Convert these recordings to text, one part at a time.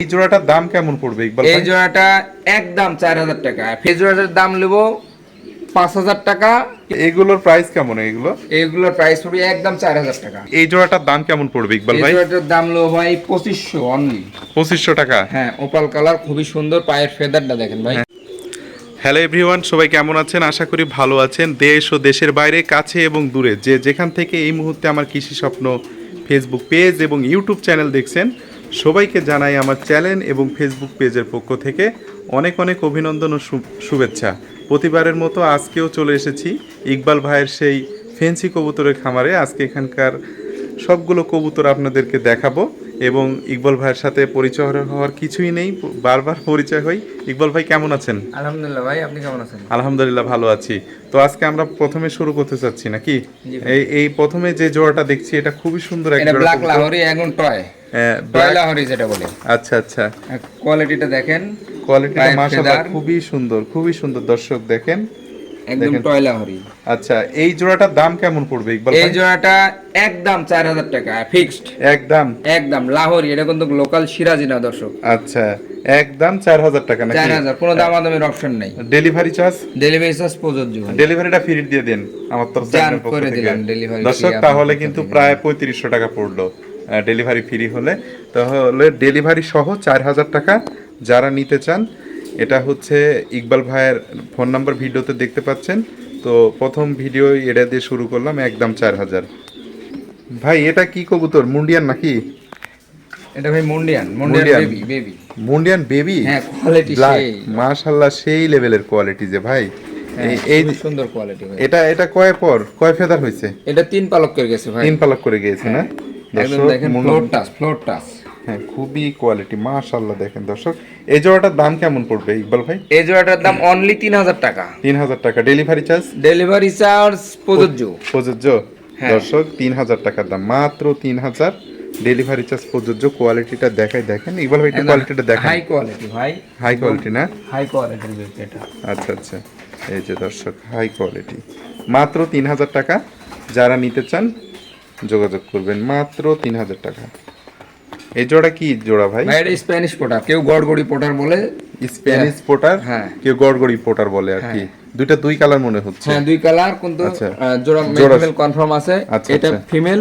এই জোড়াটার দাম কেমন পড়বে ইকবাল এই জোড়াটা একদম চার হাজার টাকা। এই জোড়াটার দাম নেব পাঁচ হাজার টাকা। এগুলোর প্রাইস কেমন এগুলো? এইগুলোর প্রাইস পড়বে একদম চার হাজার টাকা। এই জোড়াটার দাম কেমন পড়বে ইকবাল ভাই? জোড়াটার দাম নেব ভাই পঁচিশশো অনলি পঁচিশশো টাকা। হ্যাঁ ওপাল কালার খুবই সুন্দর পায়ের ফেদারটা দেখেন ভাই। হ্যালো এভরিওয়ান সবাই কেমন আছেন? আশা করি ভালো আছেন। দেশ ও দেশের বাইরে কাছে এবং দূরে যে যেখান থেকে এই মুহূর্তে আমার কৃষি স্বপ্ন ফেসবুক পেজ এবং ইউটিউব চ্যানেল দেখছেন সবাইকে জানাই আমার চ্যানেল এবং ফেসবুক পেজের পক্ষ থেকে অনেক অনেক অভিনন্দন ও শুভেচ্ছা। প্রতিবারের মতো আজকেও চলে এসেছি ইকবাল ভাইয়ের সেই ফেন্সি কবুতরের খামারে। আজকে এখানকার সবগুলো কবুতর আপনাদেরকে দেখাবো। এবং ইকবাল ভাইয়ের সাথে পরিচয় হওয়ার কিছুই নেই। বারবার পরিচয় হই। ইকবাল ভাই কেমন আছেন? আলহামদুলিল্লাহ ভাই আপনি কেমন আছেন? আলহামদুলিল্লাহ ভালো আছি। তো আজকে আমরা প্রথমে শুরু করতে চাচ্ছি নাকি? এই এই প্রথমে যে জোড়াটা দেখছি এটা খুবই সুন্দর এক এটা ব্ল্যাক লাহোরি এখন টয়। হ্যাঁ, টয় লাহোরি যেটা বলে। আচ্ছা আচ্ছা। কোয়ালিটিটা দেখেন। কোয়ালিটিটা মাশাআল্লাহ খুবই সুন্দর খুবই সুন্দর। দর্শক দেখেন। একদম দেখেন। টয় লাহোরি আচ্ছা এই জোড়াটার দাম কেমন পড়বে? ইকবাল এই জোড়াটা একদম চার হাজার টাকা ফিক্সড একদম? একদম লাহোরি এটা কিন্তু লোকাল সিরাজি না দর্শক। আচ্ছা একদম চার হাজার টাকা নাকি? চার হাজার কোনো দামাদামের অপশন নেই। ডেলিভারি চার্জ ডেলিভারি চার্জ প্রযোজ্য ডেলিভারিটা ফ্রি দিয়ে দেন আমার তরফ থেকে করে। দিলাম, delivery দর্শক তাহলে কিন্তু প্রায় পঁয়ত্রিশশো টাকা পড়ল ডেলিভারি ফ্রি হলে। তাহলে ডেলিভারি সহ চার হাজার টাকা যারা নিতে চান এটা হচ্ছে ইকবাল ভাইয়ের ফোন নাম্বার ভিডিওতে দেখতে পাচ্ছেন। তো প্রথম ভিডিও এটা দিয়ে শুরু করলাম একদম চার হাজার। ভাই এটা কি কবুতর? মুন্ডিয়ান নাকি? এটা ভাই মুন্ডিয়ান মুন্ডিয়ান। বেবি বেবি মুন্ডিয়ান বেবি হ্যাঁ কোয়ালিটি সেই। মাশাল্লাহ সেই লেভেলের কোয়ালিটি যে ভাই। হ্যাঁ, এই- এই সুন্দর কোয়ালিটি ভাই। এটা এটা কয় পর? কয় ফেদার হয়েছে? এটা তিন পালক করে গেছে ভাই। তিন পালক করে গেছে না? একদম দেখেন ফ্লোর টাচ ফ্লোর টাচ হ্যাঁ খুবই কোয়ালিটি মাশাল্লাহ দেখেন দর্শক। এই জোড়াটার দাম কেমন পড়বে ইকবাল ভাই? এই জোড়াটার দাম অনলি তিন হাজার টাকা। তিন হাজার টাকা। ডেলিভারি চার্জ ডেলিভারি চার্জ প্রযোজ্য। প্রযোজ্য? হ্যাঁ। দর্শক তিন হাজার টাকার দাম। মাত্র তিন হাজার ডেলিভারি চার্জ প্রযোজ্য। কোয়ালিটিটা দেখাই দেখেন। ইকবাল ভাই কোয়ালিটিটা দেখেন। হাই কোয়ালিটি ভাই। হাই কোয়ালিটি না? হাই কোয়ালিটির এটা। আচ্ছা আচ্ছা। এই যে দর্শক হাই কোয়ালিটি মাত্র তিন হাজার টাকা। যারা নিতে চান যোগাযোগ করবেন। মাত্র তিন হাজার টাকা। এই জোড়া কি জোড়া ভাই? ভাই এটা স্প্যানিশ পোটার কেউ গড়গড়ি পোটার বলে স্প্যানিশ পোটার হ্যাঁ। কেউ গড়গড়ি পোটার বলে আর কি। দুইটা দুই কালার মনে হচ্ছে। হ্যাঁ দুই কালার কিন্তু আচ্ছা। জোড়া ফিমেল কনফার্ম আছে। আচ্ছা, এটা। ফিমেল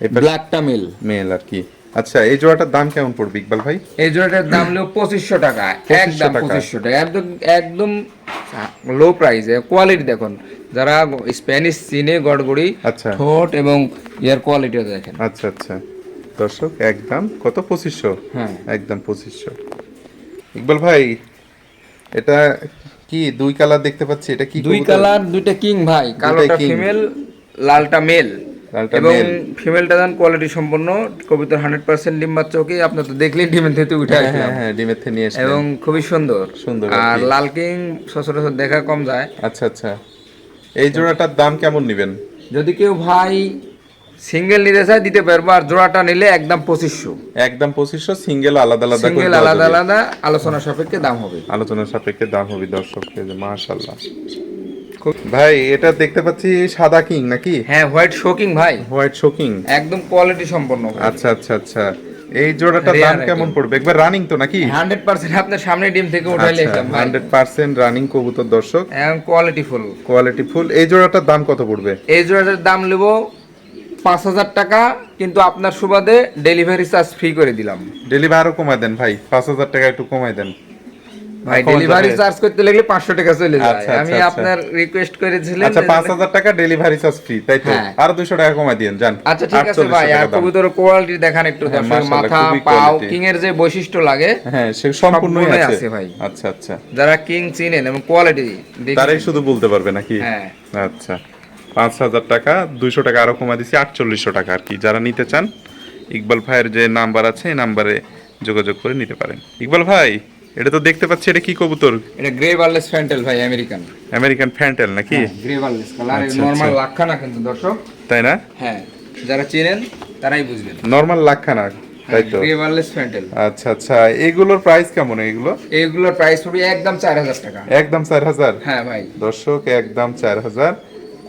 ব্ল্যাকটা মেল মেল আর কি। আচ্ছা এই জোড়াটার দাম কেমন পড়বে ইকবাল ভাই? এই জোড়াটার দাম হলো পঁচিশশো টাকা। একদম পঁচিশশো টাকা। একদম একদম লো প্রাইসে কোয়ালিটি দেখুন। যারা স্প্যানিশ চিনে গড়গড়ি আচ্ছা। ঠোঁট এবং ইয়ার কোয়ালিটিও দেখেন। আচ্ছা আচ্ছা। দর্শক একদম কত পঁচিশশো? হ্যাঁ। একদম পঁচিশশো। ইকবাল ভাই এটা কি দুই কালার দেখতে পাচ্ছি? এটা কি দুই কালার দুইটা কিং ভাই। কালোটা ফিমেল লালটা মেল। লালটা এবং। ফিমেলটা দেন কোয়ালিটি সম্পন্ন কবিতার হান্ড্রেড পার্সেন্ট ডিম বাচ্চা ওকে আপনি তো দেখলেন ডিমের থেকে উঠে হ্যাঁ আসলাম। হ্যাঁ ডিমের থেকে নিয়ে এসে এবং খুবই সুন্দর। সুন্দর আর আর লাল কিং সচরাচর দেখা কম যায়। আচ্ছা আচ্ছা। এই জোড়াটার দাম কেমন নেবেন? যদি কেউ ভাই সিঙ্গেল নিতে চায় দিতে পারব। আর জোড়াটা নিলে একদম পঁচিশশো। একদম পঁচিশশো সিঙ্গেল আলাদা আলাদা সিঙ্গেল আলাদা আলাদা আলোচনা সাপেক্ষে দাম হবে। আলোচনার সাপেক্ষে দাম হবে দর্শককে মাশাল্লাহ ভাই এটা দেখতে পাচ্ছি সাদা কিং নাকি? হ্যাঁ হোয়াইট শোকিং ভাই। White shocking. একদম কোয়ালিটি সম্পন্ন আচ্ছা আচ্ছা আচ্ছা। এই Rare দাম কেমন পড়বে? একবার রানিং তো নাকি? হান্ড্রেড পার্সেন্ট আপনার সামনে ডিম থেকে উঠাইলে আচ্ছা একদম ভাই। হান্ড্রেড পার্সেন্ট রানিং কবুতর দর্শক। এবং কোয়ালিটি ফুল কোয়ালিটি ফুল এই জোড়াটার দাম কত পড়বে? এই জোড়াটার দাম নেব পাঁচ হাজার টাকা কিন্তু আপনার সুবাদে ডেলিভারি চার্জ ফ্রি করে দিলাম। ডেলিভারি আরও কমায় দেন ভাই পাঁচ হাজার টাকা একটু কমায় দেন। ভাই ডেলিভারি চার্জ করতে লাগলে পাঁচশো টাকা চলে যায়। আচ্ছা, আমি আচ্ছা, আপনার রিকোয়েস্ট আচ্ছা যে- পাঁচ হাজার টাকা ডেলিভারি চার্জ ফ্রি তাই তো? হ্যাঁ। আরও দুশো টাকা কমায় দিন যান। আচ্ছা ঠিক আছে ভাই আর কবুতর কোয়ালিটি দেখান একটু হ্যাঁ, দর্শক মাথা পাও কিং এর যে বৈশিষ্ট্য লাগে হ্যাঁ সে সম্পূর্ণই আছে। ভাই। আচ্ছা আচ্ছা। যারা কিং চিনেন এবং কোয়ালিটি তারাই শুধু বলতে পারবে নাকি? হ্যাঁ। আচ্ছা। পাঁচ হাজার টাকা দুইশো টাকা আরও কমা দিচ্ছি আটচল্লিশশো টাকা আর কি। যারা নিতে চান ইকবাল ভাইয়ের যে নাম্বার আছে এই নাম্বারে যোগাযোগ করে নিতে পারেন। ইকবাল ভাই এটা তো দেখতে পাচ্ছি এটা কি কবুতর? এটা গ্রে বার্লেস ফ্যান্টেল ভাই আমেরিকান আমেরিকান ফ্যান্টেল নাকি? Grey barless colour normal. লাক্ষা না কিন্তু দর্শক। তাই না? হ্যাঁ যারা চেনেন তারাই বুঝবেন। নর্মাল লাখখানা তাই তো? গ্রে বার্লেস ফ্যান্টেল আচ্ছা আচ্ছা এগুলোর প্রাইস কেমন এগুলো? এইগুলোর প্রাইস পড়বে একদম চার হাজার টাকা। একদম চার হাজার? হ্যাঁ ভাই। দর্শক একদম চার হাজার।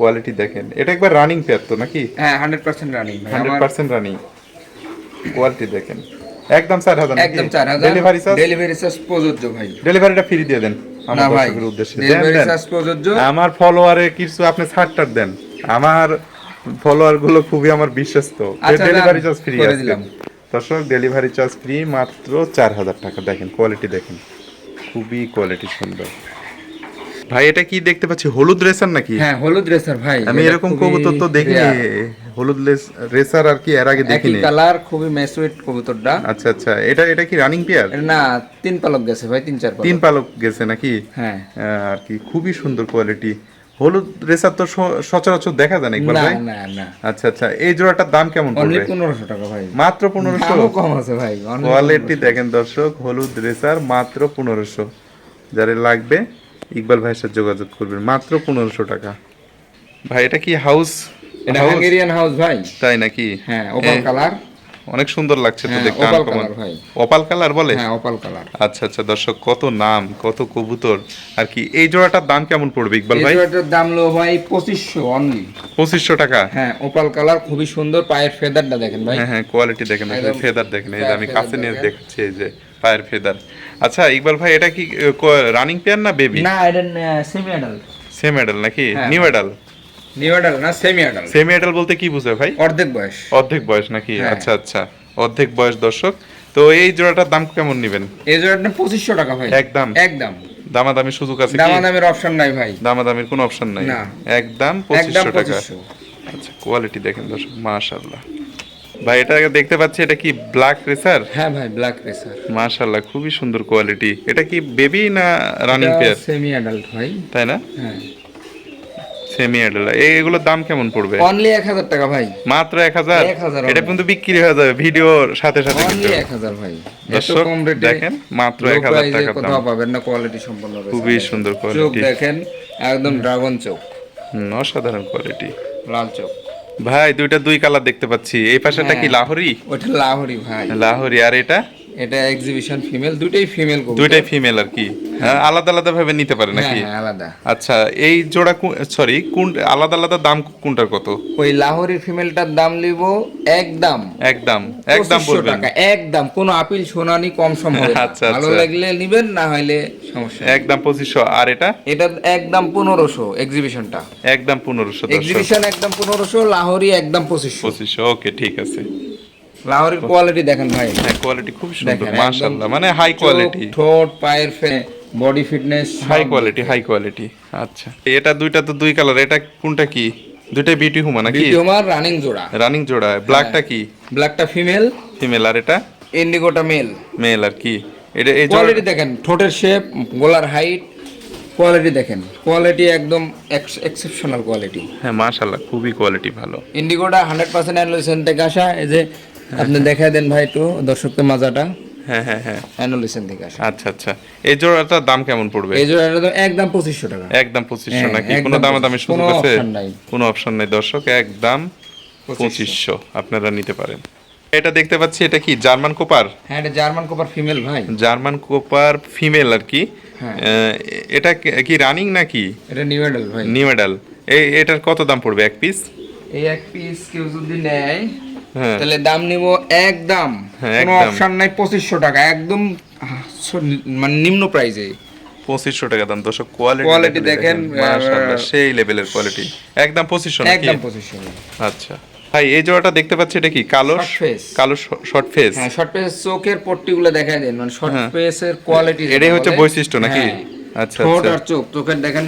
কোয়ালিটি দেখেন। এটা একবার রানিং পেয়ার তো নাকি? হ্যাঁ hundred percent running hundred percent running quality দেখেন। একদম চার হাজার একদম চার হাজার। ডেলিভারি চার্জ ডেলিভারি চার্জ প্রযোজ্য ভাই। ডেলিভারিটা ফ্রি দিয়ে দেন আমার দর্শকের উদ্দেশ্যে। ডেলিভারি। চার্জ প্রযোজ্য। আমার ফলোয়ারে কিছু আপনি ছাড়টার দেন। আমার ফলোয়ারগুলো খুবই আমার বিশ্বস্ত। ডেলিভারি চার্জ ফ্রি আছে। দর্শক ডেলিভারি চার্জ ফ্রি মাত্র চার হাজার টাকা। দেখেন কোয়ালিটি দেখেন। খুবই কোয়ালিটি সুন্দর। ভাই এটা কি দেখতে পাচ্ছি? হলুদ রেসার নাকি? হ্যাঁ হলুদ রেসার ভাই আমি এরকম কবুতর তো দেখিনি। হলুদ রেসার আর কি এর আগে দেখিনি। কালার খুবই ম্যাচুইট কবুতরটা। আচ্ছা আচ্ছা এটা এটা কি রানিং পেয়ার না তিন পালক গেছে ভাই তিন চার পালক। তিন পালক গেছে নাকি? হ্যাঁ। আর কি খুবই সুন্দর কোয়ালিটি হলুদ রেসার তো সচরাচর দেখা যায় না একবার ভাই? না না। আচ্ছা আচ্ছা এই জোড়াটার দাম কেমন পড়বে? পনেরোশো টাকা ভাই। মাত্র পনেরোশো? দামও কম আছে ভাই কোয়ালিটি দেখেন দর্শক হলুদ রেসার মাত্র পনেরোশো। যাদের লাগবে ইকবাল ভাইয়ের সাথে যোগাযোগ করবেন মাত্র পনেরোশো টাকা। ভাই এটা কি হাউস এটা হাঙ্গেরিয়ান হাউস ভাই। তাই নাকি? হ্যাঁ ওপাল কালার অনেক সুন্দর লাগছে তো হ্যাঁ, দেখতে। ভাই। অপাল কালার বলে? হ্যাঁ ওপাল কালার আচ্ছা আচ্ছা দর্শক কত নাম কত কবুতর। আর কি এই জোড়াটার দাম কেমন পড়বে ইকবাল এই জোড়াটার দাম লো ভাই পঁচিশশো অনলি পঁচিশশো টাকা? হ্যাঁ ওপাল কালার খুবই সুন্দর পায়ের ফেদারটা দেখেন ভাই। হ্যাঁ হ্যাঁ কোয়ালিটি দেখেন ফেদার দেখেন। এই যে আমি কাছে নিয়ে। দেখাচ্ছি এই যে পায়ের ফেদার আচ্ছা ইকবাল ভাই এটা কি রানিং পেয়ার না বেবি না এটা সেমি অ্যাডাল্ট সেম এডাল নাকি। নিউ এডাল নিউ অ্যাডাল্ট না সেমি অ্যাডাল্ট সেম এডাল বলতে কি বুঝে ভাই? অর্ধেক বয়স। অর্ধেক বয়স নাকি? হ্যাঁ। আচ্ছা আচ্ছা। অর্ধেক বয়স দর্শক। তো এই জোড়াটার দাম কেমন নেবেন? এই জোড়াটা পঁচিশশো টাকা ভাই। একদম। একদম। দামাদামি সুযোগ আছে দামাদামের অপশন নাই ভাই। দামাদামির কোনো অপশন নাই? একদম পঁচিশশো টাকা। আচ্ছা কোয়ালিটি দেখেন দর্শক মাশাআল্লাহ। ভাই এটা দেখতে পাচ্ছি এটা কি ব্ল্যাক রেসার হ্যাঁ ভাই ব্ল্যাক রেসার মাশাআল্লাহ খুবই সুন্দর কোয়ালিটি এটা কি বেবি না রানিং পেয়ার সেমি অ্যাডাল্ট ভাই। তাই না? হ্যাঁ। সেমি অ্যাডাল এগুলোর দাম কেমন পড়বে? অনলি এক হাজার টাকা ভাই। মাত্র 1000 এটা কিন্তু বিক্রি হয়ে যাবে ভিডিওর সাথে সাথে অনলি কিন্তু। এক হাজার ভাই। এত দর্শক কম রেটে দেখেন মাত্র low এক হাজার price কোথাও দাম। পাবেন না কোয়ালিটি সম্পন্ন খুবই সুন্দর চোখ কোয়ালিটি দেখেন একদম ড্রাগন চোখ। অসাধারণ কোয়ালিটি লাল চোখ। ভাই দুইটা দুই কালার দেখতে পাচ্ছি। এই পাশেটা কি হ্যাঁ। লাহোরি? ওটা লাহোরি ভাই। লাহোরি আর এটা? এটা এক্সিবিশন ফিমেল দুটোই ফিমেল ফিমেল আর কি? হ্যাঁ, আলাদা আলাদা ভাবে নিতে পারে হ্যাঁ নাকি? হ্যাঁ আলাদা। আচ্ছা এই জোড়া সরি কোন আলাদা আলাদা দাম কোনটার কত? ওই লাহোরি ফিমেলটার দাম নিব একদম। একদম একদম বলবেন। টাকা একদম। কোনো আপিল শুনানি কম সম হবে আচ্ছা, ভালো আচ্ছা। লাগলে নিবেন না হলে সমস্যা একদম পঁচিশশো আর এটা? এটা একদম পনেরোশো এক্সিবিশনটা একদম পনেরোশো দর্শক। এক্সিবিশন একদম পনেরোশো লাহোরি একদম পঁচিশশো। পঁচিশশো ওকে ঠিক আছে। লাহোরির কোয়ালিটি দেখেন ভাই। হ্যাঁ কোয়ালিটি খুব সুন্দর মাশাআল্লাহ। মানে হাই কোয়ালিটি ঠোঁট পায়ের ফে body fitness high quality high quality আচ্ছা। এটা দুইটা তো দুই কালার এটা কোনটা কি? দুইটাই বিউটি হুমা নাকি? বিটিওমার রানিং জোড়া। রানিং জোড়া। ব্ল্যাকটা কি? ব্ল্যাকটা ফিমেল ফিমেল আর এটা? ইন্ডিগোটা মেল মেল আর কি? এটা এই কোয়ালিটি দেখেন ঠোঁটের শেপ গলার হাইট কোয়ালিটি দেখেন। কোয়ালিটি একদম এক্সেপশনাল কোয়ালিটি হ্যাঁ মাশাআল্লাহ খুবই কোয়ালিটি ভালো। ইন্ডিগোটা হান্ড্রেড পার্সেন্ট অ্যানোলিসেন থেকে আসা এই যে আপনি দেখাই দেন ভাই একটু দর্শকদের মাজাটা। হ্যাঁ হ্যাঁ হ্যাঁ। অ্যানোলিসেন থেকে আসা আচ্ছা আচ্ছা। এই জোড়াটার দাম কেমন পড়বে? এই জোড়াটা তো একদম পঁচিশশো টাকা। একদম পঁচিশশো হ্যাঁ, নাকি? কোনো দামাদামি 2500 সুযোগ আছে কোনো অপশন নাই। দর্শক একদম পঁচিশশো। আপনারা নিতে পারেন। এটা দেখতে পাচ্ছি এটা কি জার্মান কোপার? হ্যাঁ এটা জার্মান কোপার ফিমেল ভাই। জার্মান কোপার ফিমেল আর কি। হ্যাঁ। এটা কি- রানিং নাকি? এটা নিউ ভাই। নিউ মেডাল এই এটার কত দাম পড়বে? এক পিস? এই এক পিস কেউ যদি নেয় হ্যাঁ তাহলে দাম নিব একদম। হ্যাঁ, কোনো অপশন নাই পঁচিশশো টাকা। একদম মানে নিম্ন প্রাইজে পঁচিশশো টাকা দাম দর্শক কোয়ালিটি Quality দেখেন, সেই লেভেলের কোয়ালিটি একদম পঁচিশশো একদম পঁচিশশো। আচ্ছা। ভাই এই জোড়াটা দেখতে পাচ্ছি এটা কি কালো? Face। কালো শর্ট ফেস হ্যাঁ শর্ট ফেস চোখের পট্টিগুলো দেখাই দেন। মানে শর্ট হ্যাঁ। পেসের কোয়ালিটি এটাই হচ্ছে বৈশিষ্ট্য নাকি? আচ্ছা, ঠোঁট আচ্ছা। আর চোখ চোখের দেখেন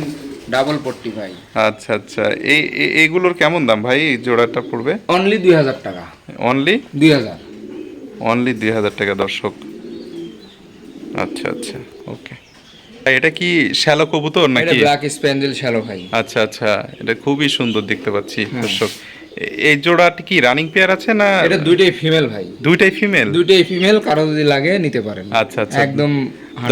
ডাবল পট্টি ভাই। আচ্ছা আচ্ছা। এই এইগুলোর কেমন দাম ভাই? জোড়াটা পড়বে? অনলি দুই হাজার টাকা। অনলি দুই হাজার। অনলি দুই হাজার টাকা দর্শক। আচ্ছা আচ্ছা। ওকে এটা কি শ্যালো কবুতর নাকি? ব্ল্যাক স্প্যান্ডেল শ্যালো ভাই। আচ্ছা আচ্ছা। এটা খুবই সুন্দর দেখতে পাচ্ছি দর্শক। এই জোড়াটি কি রানিং পেয়ার আছে না এটা দুইটাই ফিমেল ভাই। দুইটাই ফিমেল দুইটাই ফিমেল কারও যদি লাগে নিতে পারেন। আচ্ছা, আচ্ছা। একদম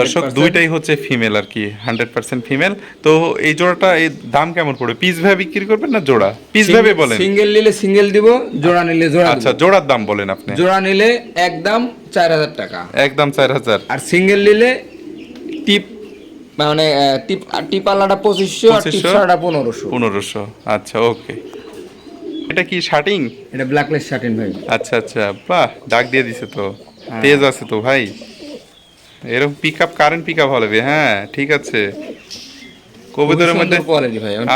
দর্শক দুইটাই হচ্ছে ফিমেল আর কি হান্ড্রেড পার্সেন্ট ফিমেল তো এই জোড়াটা এই দাম কেমন পড়বে? পিস ভাবে বিক্রি করবেন না জোড়া? পিস ভাবে বলেন। সিঙ্গেল নিলে সিঙ্গেল দিব জোড়া নিলে জোড়া আচ্ছা জোড়ার দাম বলেন আপনি। জোড়া নিলে একদম চার হাজার টাকা। একদম চার হাজার। আর সিঙ্গেল নিলে টিপ মানে টিপ টিপ আলাদা পঁচিশশো আর টিপ 2500 ছাড়া পনেরোশো। পনেরোশো আচ্ছা ওকে এটা কি শার্টিং এটা ব্ল্যাকলেস শার্টিং ভাই। আচ্ছা আচ্ছা বাহ ডাক দিয়ে দিছে তো। তেজ আছে তো ভাই। এরকম pick up current pick up হবে হ্যাঁ ঠিক আছে। কবুতরের মধ্যে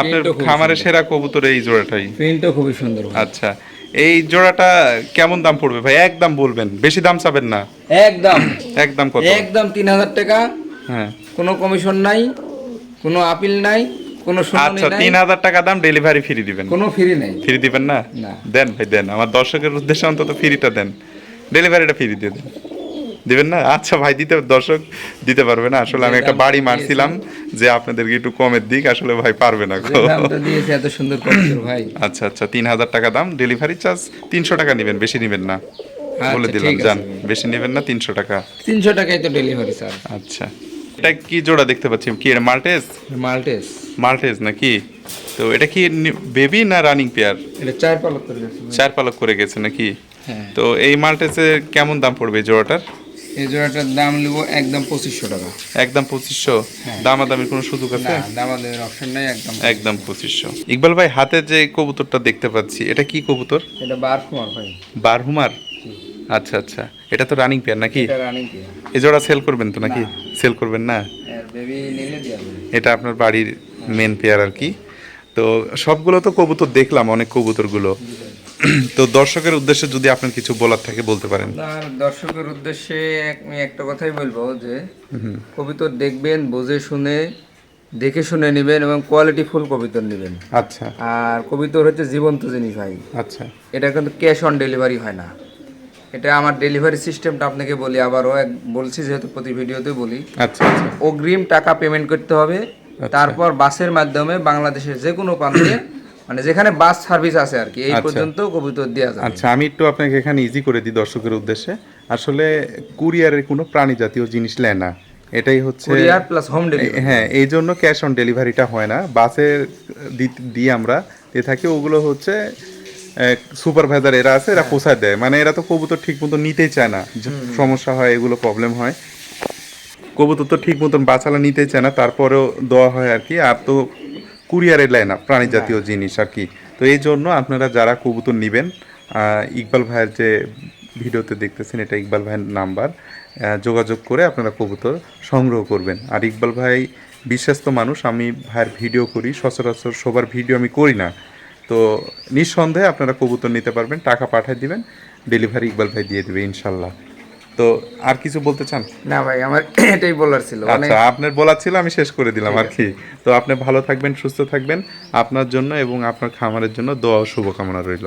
আপনার খামারের সেরা কবুতর এই জোড়াটাই। প্রিন্টও খুবই সুন্দর আচ্ছা এই জোড়াটা কেমন দাম পড়বে ভাই? একদম বলবেন বেশি দাম চাবেন না। একদম। একদম কত? একদম তিন হাজার টাকা। হ্যাঁ। কোনো কমিশন নাই কোনো আপিল নাই কোনো আচ্ছা নাই। তিন হাজার টাকা দাম ডেলিভারি ফ্রি দিবেন। কোনো ফ্রি নাই। ফ্রি দিবেন না? না। দেন ভাই দেন। আমার দর্শকের উদ্দেশ্যে অন্তত ফ্রিটা দেন। ডেলিভারিটা ফ্রি দিয়ে দেন। দিবেন না? আচ্ছা ভাই দিতে দর্শক দিতে পারবে না। আসলে আমি একটা বাড়ি মারছিলাম যে আপনাদেরকে একটু কমের দিক আসলে ভাই পারবে না। দিয়েছে এত সুন্দর ভাই। আচ্ছা আচ্ছা তিন হাজার টাকা দাম ডেলিভারি চার্জ তিনশো টাকা নেবেন বেশি নেবেন না। বলে আচ্ছা, দিলাম যান বেশি নেবেন না তিনশো টাকা। তিনশো টাকায় তো ডেলিভারি স্যার আচ্ছা এটা কি জোড়া দেখতে পাচ্ছি? কি এটা মাল্টেস? মাল্টেস। মাল্টেস নাকি? তো এটা কি বেবি না রানিং পেয়ার? এটা চার পালক করে গেছে চার পালক করে গেছে নাকি? হ্যাঁ। তো এই মাল্টেসের কেমন দাম পড়বে জোড়াটার? এই জোড়াটার দাম নেব একদম পঁচিশশো টাকা। একদম পঁচিশশো? দামাদামির কোনো সুযোগ আছে? না দাম অপশন নাই একদম একদম পঁচিশশো। ইকবাল ভাই হাতে যে কবুতরটা দেখতে পাচ্ছি এটা কি কবুতর? এটা বার কুমার ভাই। বারহুমার? আচ্ছা আচ্ছা। এটা তো রানিং পেয়ার নাকি? এই জোড়া সেল করবেন তো নাকি? সেল করবেন না? দেবে। এটা আপনার বাড়ির মেন পেয়ার আর কি। তো সবগুলো তো কবুতর দেখলাম অনেক কবুতরগুলো। তো দর্শকের উদ্দেশ্যে যদি আপনার কিছু বলার থাকে বলতে পারেন। আপনার দর্শকের উদ্দেশ্যে আমি একটা কথাই বলব যে কবিতর দেখবেন বুঝে শুনে দেখে শুনে নেবেন এবং কোয়ালিটি ফুল কবিতর নেবেন। আচ্ছা। আর কবিতর হচ্ছে জীবন্ত জিনিস ভাই। আচ্ছা। এটা কিন্তু ক্যাশ অন ডেলিভারি হয় না। এটা আমার ডেলিভারি সিস্টেমটা আপনাকে বলি আবারও এক বলছি যেহেতু প্রতি ভিডিওতে বলি। আচ্ছা আচ্ছা। অগ্রিম টাকা পেমেন্ট করতে হবে। তারপর বাসের মাধ্যমে বাংলাদেশের যে কোনো প্রান্তে মানে যেখানে বাস সার্ভিস আছে আর কি এই আচ্ছা। পর্যন্ত কবুতর দেওয়া যাবে। আচ্ছা আমি একটু আপনাকে এখানে ইজি করে দিই দর্শকের উদ্দেশ্যে। আসলে কুরিয়ারের কোনো প্রাণী জাতীয় জিনিস নেয় না। এটাই হচ্ছে কুরিয়ার প্লাস হোম ডেলিভারি হ্যাঁ এই জন্য ক্যাশ অন ডেলিভারিটা হয় না। বাসের দি- দিয়ে আমরা এ থাকি। ওগুলো হচ্ছে সুপারভাইজার এরা আছে এরা পোষায় দেয়। মানে এরা তো কবুতর ঠিক মতো নিতেই চায় না। সমস্যা হয় এগুলো প্রবলেম হয়। কবুতর তো ঠিক মতন বাঁচালা নিতেই চায় না। তারপরেও দেওয়া হয় আর কি। আর তো কুরিয়ারে লাইন প্রাণী জাতীয় জিনিস আর কি। তো এই জন্য আপনারা যারা কবুতর নেবেন ইকবাল ভাইয়ের যে ভিডিওতে দেখতেছেন এটা ইকবাল ভাইয়ের নাম্বার যোগাযোগ করে আপনারা কবুতর সংগ্রহ করবেন। আর ইকবাল ভাই বিশ্বস্ত মানুষ আমি ভাইয়ের ভিডিও করি সচরাচর সবার ভিডিও আমি করি না। তো নিঃসন্দেহে আপনারা কবুতর নিতে পারবেন টাকা পাঠিয়ে দিবেন ডেলিভারি ইকবাল ভাই দিয়ে দেবে ইনশাল্লাহ। তো আর কিছু বলতে চান? না ভাই আমার এটাই বলার ছিল। অনেক আচ্ছা আপনার বলার ছিল আমি শেষ করে দিলাম আর কি। তো আপনি ভালো থাকবেন সুস্থ থাকবেন। আপনার জন্য এবং আপনার খামারের জন্য দোয়া ও শুভকামনা রইল।